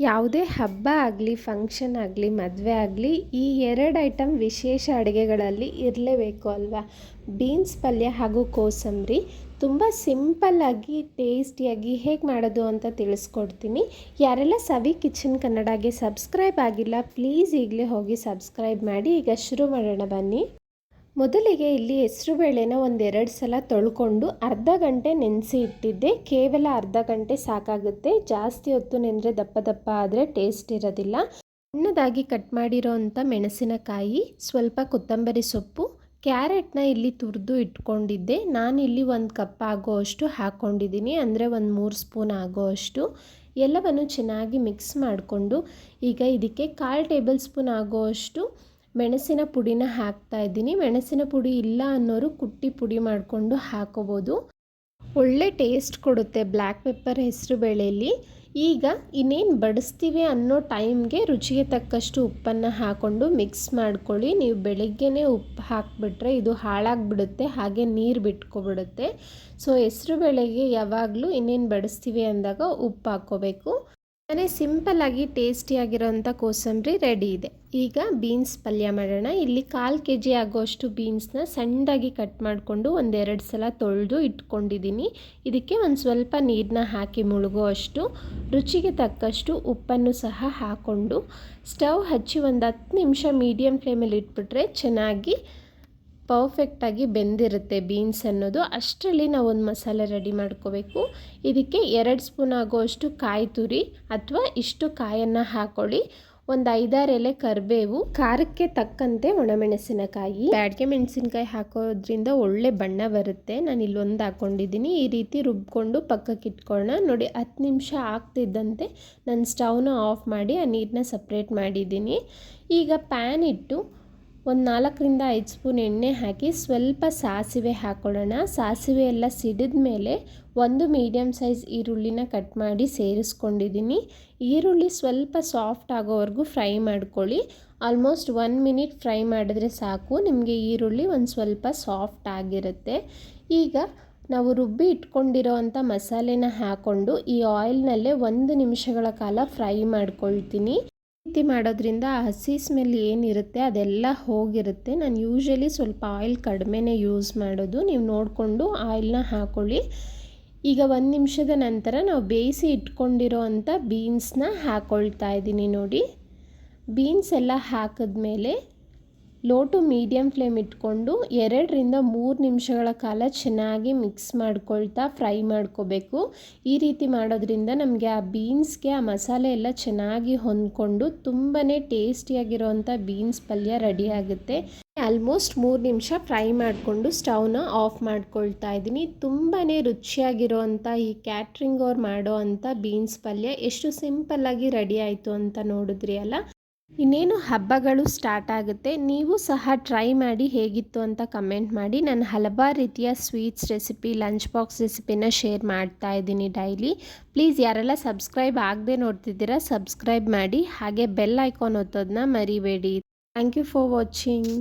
ಯಾವುದೇ ಹಬ್ಬ ಆಗಲಿ ಫಂಕ್ಷನ್ ಆಗಲಿ, ಮದುವೆ ಆಗಲಿ, ಈ ಎರಡು ಐಟಮ್ ವಿಶೇಷ ಅಡುಗೆಗಳಲ್ಲಿ ಇರಲೇಬೇಕು ಅಲ್ವಾ? ಬೀನ್ಸ್ ಪಲ್ಯ ಹಾಗೂ ಕೋಸಂಬರಿ ತುಂಬ ಸಿಂಪಲ್ಲಾಗಿ ಟೇಸ್ಟಿಯಾಗಿ ಹೇಗೆ ಮಾಡೋದು ಅಂತ ತಿಳಿಸ್ಕೊಡ್ತೀನಿ. ಯಾರೆಲ್ಲ ಸವಿ ಕಿಚನ್ ಕನ್ನಡಗೆ ಸಬ್ಸ್ಕ್ರೈಬ್ ಆಗಿಲ್ಲ ಪ್ಲೀಸ್ ಈಗಲೇ ಹೋಗಿ ಸಬ್ಸ್ಕ್ರೈಬ್ ಮಾಡಿ. ಈಗ ಶುರು ಮಾಡೋಣ ಬನ್ನಿ. ಮೊದಲಿಗೆ ಇಲ್ಲಿ ಹೆಸರುಬೇಳೆನ ಒಂದೆರಡು ಸಲ ತೊಳ್ಕೊಂಡು ಅರ್ಧ ಗಂಟೆ ನೆನೆಸಿ ಇಟ್ಟಿದ್ದೆ. ಕೇವಲ ಅರ್ಧ ಗಂಟೆ ಸಾಕಾಗುತ್ತೆ. ಜಾಸ್ತಿ ಹೊತ್ತು ನೆನೆದ್ರೆ ದಪ್ಪ ದಪ್ಪ ಆದರೆ ಟೇಸ್ಟ್ ಇರೋದಿಲ್ಲ. ಸಣ್ಣದಾಗಿ ಕಟ್ ಮಾಡಿರೋ ಅಂಥ ಮೆಣಸಿನಕಾಯಿ, ಸ್ವಲ್ಪ ಕೊತ್ತಂಬರಿ ಸೊಪ್ಪು, ಕ್ಯಾರೆಟ್ನ ಇಲ್ಲಿ ತುರಿದು ಇಟ್ಕೊಂಡಿದ್ದೆ. ನಾನಿಲ್ಲಿ ಒಂದು ಕಪ್ ಆಗೋ ಅಷ್ಟು ಹಾಕ್ಕೊಂಡಿದ್ದೀನಿ ಅಂದರೆ ಒಂದು ಮೂರು ಸ್ಪೂನ್ ಆಗೋ ಅಷ್ಟು ಎಲ್ಲವನ್ನು ಚೆನ್ನಾಗಿ ಮಿಕ್ಸ್ ಮಾಡಿಕೊಂಡು ಈಗ ಇದಕ್ಕೆ ಕಾಲು ಟೇಬಲ್ ಸ್ಪೂನ್ ಆಗೋ ಅಷ್ಟು ಮೆಣಸಿನ ಪುಡಿನ ಹಾಕ್ತಾ ಇದ್ದೀನಿ. ಮೆಣಸಿನ ಪುಡಿ ಇಲ್ಲ ಅನ್ನೋರು ಕುಟ್ಟಿ ಪುಡಿ ಮಾಡಿಕೊಂಡು ಹಾಕೋಬೋದು. ಒಳ್ಳೆ ಟೇಸ್ಟ್ ಕೊಡುತ್ತೆ ಬ್ಲ್ಯಾಕ್ ಪೆಪ್ಪರ್ ಹೆಸರು ಬೇಳೆಯಲ್ಲಿ ಈಗ ಇನ್ನೇನು ಬಡಿಸ್ತೀವಿ ಅನ್ನೋ ಟೈಮ್ಗೆ ರುಚಿಗೆ ತಕ್ಕಷ್ಟು ಉಪ್ಪನ್ನು ಹಾಕ್ಕೊಂಡು ಮಿಕ್ಸ್ ಮಾಡ್ಕೊಳ್ಳಿ. ನೀವು ಬೆಳಗ್ಗೆನೇ ಉಪ್ಪು ಹಾಕಿಬಿಟ್ರೆ ಇದು ಹಾಳಾಗಿಬಿಡುತ್ತೆ, ಹಾಗೆ ನೀರು ಬಿಟ್ಕೊಬಿಡುತ್ತೆ. ಸೊ, ಹೆಸರು ಬೇಳೆಗೆ ಯಾವಾಗಲೂ ಇನ್ನೇನು ಬಡಿಸ್ತೀವಿ ಅಂದಾಗ ಉಪ್ಪು ಹಾಕ್ಕೋಬೇಕು ಮನೆ ಸಿಂಪಲ್ಲಾಗಿ ಟೇಸ್ಟಿಯಾಗಿರೋಂಥ ಕೋಸಂಬರಿ ರೆಡಿ ಇದೆ. ಈಗ ಬೀನ್ಸ್ ಪಲ್ಯ ಮಾಡೋಣ. ಇಲ್ಲಿ ಕಾಲು ಕೆ ಜಿ ಆಗೋಷ್ಟು ಬೀನ್ಸ್ನ ಸಣ್ಣದಾಗಿ ಕಟ್ ಮಾಡಿಕೊಂಡು ಒಂದೆರಡು ಸಲ ತೊಳೆದು ಇಟ್ಕೊಂಡಿದ್ದೀನಿ. ಇದಕ್ಕೆ ಒಂದು ಸ್ವಲ್ಪ ನೀರನ್ನ ಹಾಕಿ ಮುಳುಗೋ ಅಷ್ಟು ರುಚಿಗೆ ತಕ್ಕಷ್ಟು ಉಪ್ಪನ್ನು ಸಹ ಹಾಕ್ಕೊಂಡು ಸ್ಟವ್ ಹಚ್ಚಿ ಒಂದು ಹತ್ತು ನಿಮಿಷ ಮೀಡಿಯಮ್ ಫ್ಲೇಮಲ್ಲಿ ಇಟ್ಬಿಟ್ರೆ ಚೆನ್ನಾಗಿ ಪರ್ಫೆಕ್ಟಾಗಿ ಬೆಂದಿರುತ್ತೆ ಬೀನ್ಸ್ ಅನ್ನೋದು. ಅಷ್ಟರಲ್ಲಿ ನಾವು ಒಂದು ಮಸಾಲೆ ರೆಡಿ ಮಾಡ್ಕೋಬೇಕು. ಇದಕ್ಕೆ ಎರಡು ಸ್ಪೂನ್ ಆಗೋಷ್ಟು ಕಾಯಿ ತುರಿ ಅಥವಾ ಇಷ್ಟು ಕಾಯನ್ನು ಹಾಕೊಳ್ಳಿ. ಒಂದು ಐದಾರು ಎಲೆ ಕರಿಬೇವು, ಖಾರಕ್ಕೆ ತಕ್ಕಂತೆ ಒಣಮೆಣಸಿನಕಾಯಿ, ಬ್ಯಾಡ್ಗೆ ಮೆಣಸಿನಕಾಯಿ ಹಾಕೋದ್ರಿಂದ ಒಳ್ಳೆ ಬಣ್ಣ ಬರುತ್ತೆ. ನಾನು ಇಲ್ಲೊಂದು ಹಾಕೊಂಡಿದ್ದೀನಿ ಈ ರೀತಿ ರುಬ್ಕೊಂಡು ಪಕ್ಕಕ್ಕೆ ಇಟ್ಕೊಳ್ಳೋಣ ನೋಡಿ, ಹತ್ತು ನಿಮಿಷ ಆಗ್ತಿದ್ದಂತೆ ನಾನು ಸ್ಟವ್ನ ಆಫ್ ಮಾಡಿ ಆ ನೀರನ್ನ ಸಪ್ರೇಟ್ ಮಾಡಿದ್ದೀನಿ ಈಗ ಪ್ಯಾನ್ ಇಟ್ಟು ಒಂದು ನಾಲ್ಕರಿಂದ ಐದು ಸ್ಪೂನ್ ಎಣ್ಣೆ ಹಾಕಿ ಸ್ವಲ್ಪ ಸಾಸಿವೆ ಹಾಕ್ಕೊಳ್ಳೋಣ ಸಾಸಿವೆ ಎಲ್ಲ ಸಿಡಿದ ಮೇಲೆ ಒಂದು ಮೀಡಿಯಮ್ ಸೈಜ್ ಈರುಳ್ಳಿನ ಕಟ್ ಮಾಡಿ ಸೇರಿಸ್ಕೊಂಡಿದ್ದೀನಿ. ಈರುಳ್ಳಿ ಸ್ವಲ್ಪ ಸಾಫ್ಟ್ ಆಗೋವರೆಗೂ ಫ್ರೈ ಮಾಡ್ಕೊಳ್ಳಿ. ಆಲ್ಮೋಸ್ಟ್ ಒನ್ ಮಿನಿಟ್ ಫ್ರೈ ಮಾಡಿದ್ರೆ ಸಾಕು. ನಿಮಗೆ ಈರುಳ್ಳಿ ಒಂದು ಸ್ವಲ್ಪ ಸಾಫ್ಟ್ ಆಗಿರುತ್ತೆ. ಈಗ ನಾವು ರುಬ್ಬಿ ಇಟ್ಕೊಂಡಿರೋ ಅಂಥ ಮಸಾಲೆನ ಹಾಕ್ಕೊಂಡು ಈ ಆಯಿಲ್ನಲ್ಲೇ ಒಂದು ನಿಮಿಷಗಳ ಕಾಲ ಫ್ರೈ ಮಾಡ್ಕೊಳ್ತೀನಿ. ರೀತಿ ಮಾಡೋದ್ರಿಂದ ಹಸಿ ಸ್ಮೆಲ್ ಏನಿರುತ್ತೆ ಅದೆಲ್ಲ ಹೋಗಿರುತ್ತೆ. ನಾನು ಯೂಶ್ವಲಿ ಸ್ವಲ್ಪ ಆಯಿಲ್ ಕಡಿಮೆನೇ ಯೂಸ್ ಮಾಡೋದು. ನೀವು ನೋಡಿಕೊಂಡು ಆಯಿಲ್ನ ಹಾಕ್ಕೊಳ್ಳಿ ಈಗ ಒಂದು ನಿಮಿಷದ ನಂತರ ನಾವು ಬೇಯಿಸಿ ಇಟ್ಕೊಂಡಿರೋ ಅಂಥ ಬೀನ್ಸ್ನ ಹಾಕ್ಕೊಳ್ತಾ ಇದ್ದೀನಿ ನೋಡಿ. ಬೀನ್ಸ್ ಎಲ್ಲ ಹಾಕಿದ್ಮೇಲೆ ಲೋ ಟು ಮೀಡಿಯಮ್ ಫ್ಲೇಮ್ ಇಟ್ಕೊಂಡು ಎರಡರಿಂದ ಮೂರು ನಿಮಿಷಗಳ ಕಾಲ ಚೆನ್ನಾಗಿ ಮಿಕ್ಸ್ ಮಾಡ್ಕೊಳ್ತಾ ಫ್ರೈ ಮಾಡ್ಕೋಬೇಕು. ಈ ರೀತಿ ಮಾಡೋದ್ರಿಂದ ನಮಗೆ ಆ ಬೀನ್ಸ್ಗೆ ಆ ಮಸಾಲೆ ಎಲ್ಲ ಚೆನ್ನಾಗಿ ಹೊಂದ್ಕೊಂಡು ತುಂಬಾ ಟೇಸ್ಟಿಯಾಗಿರೋವಂಥ ಬೀನ್ಸ್ ಪಲ್ಯ ರೆಡಿ ಆಗುತ್ತೆ. ಆಲ್ಮೋಸ್ಟ್ ಮೂರು ನಿಮಿಷ ಫ್ರೈ ಮಾಡಿಕೊಂಡು ಸ್ಟವ್ನ ಆಫ್ ಮಾಡ್ಕೊಳ್ತಾ ಇದ್ದೀನಿ. ತುಂಬಾ ರುಚಿಯಾಗಿರೋವಂಥ ಈ ಕ್ಯಾಟ್ರಿಂಗ್ ಅವ್ರು ಮಾಡೋ ಅಂಥ ಬೀನ್ಸ್ ಪಲ್ಯ ಎಷ್ಟು ಸಿಂಪಲ್ಲಾಗಿ ರೆಡಿ ಆಯಿತು ಅಂತ ನೋಡಿದ್ರಿ ಅಲ್ಲ? ಇನ್ನೇನು ಹಬ್ಬಗಳು ಸ್ಟಾರ್ಟ್ ಆಗುತ್ತೆ, ನೀವು ಸಹ ಟ್ರೈ ಮಾಡಿ ಹೇಗಿತ್ತು ಅಂತ ಕಮೆಂಟ್ ಮಾಡಿ. ನಾನು ಹಲವಾರು ರೀತಿಯ ಸ್ವೀಟ್ಸ್ ರೆಸಿಪಿ ಲಂಚ್ ಬಾಕ್ಸ್ ರೆಸಿಪಿನ ಶೇರ್ ಮಾಡ್ತಾ ಇದ್ದೀನಿ ಡೈಲಿ ಪ್ಲೀಸ್ ಯಾರೆಲ್ಲ ಸಬ್ಸ್ಕ್ರೈಬ್ ಆಗದೆ ನೋಡ್ತಿದ್ದೀರಾ ಸಬ್ಸ್ಕ್ರೈಬ್ ಮಾಡಿ. ಹಾಗೆ ಬೆಲ್ ಐಕಾನ್ ಒತ್ತೋದನ್ನ ಮರಿಬೇಡಿ. Thank you for watching